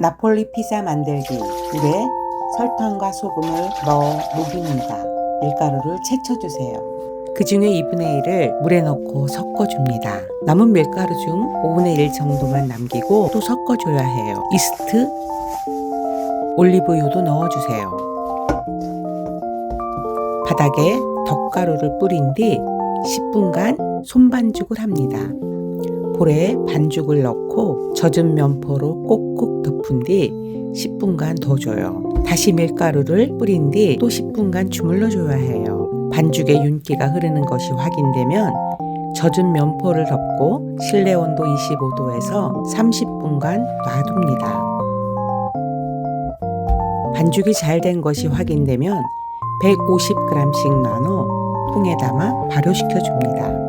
나폴리 피자 만들기 물에 설탕과 소금을 넣어 녹입니다. 밀가루를 채쳐주세요. 그 중에 2분의 1을 물에 넣고 섞어줍니다. 남은 밀가루 중 5분의 1 정도만 남기고 또 섞어줘야 해요. 이스트, 올리브유도 넣어주세요. 바닥에 덧가루를 뿌린 뒤 10분간 손반죽을 합니다. 볼에 반죽을 넣고 젖은 면포로 꼭꼭 덮은 뒤 10분간 더 줘요. 다시 밀가루를 뿌린 뒤 또 10분간 주물러 줘야 해요. 반죽에 윤기가 흐르는 것이 확인되면 젖은 면포를 덮고 실내 온도 25도에서 30분간 놔둡니다. 반죽이 잘 된 것이 확인되면 150g씩 나눠 통에 담아 발효시켜 줍니다.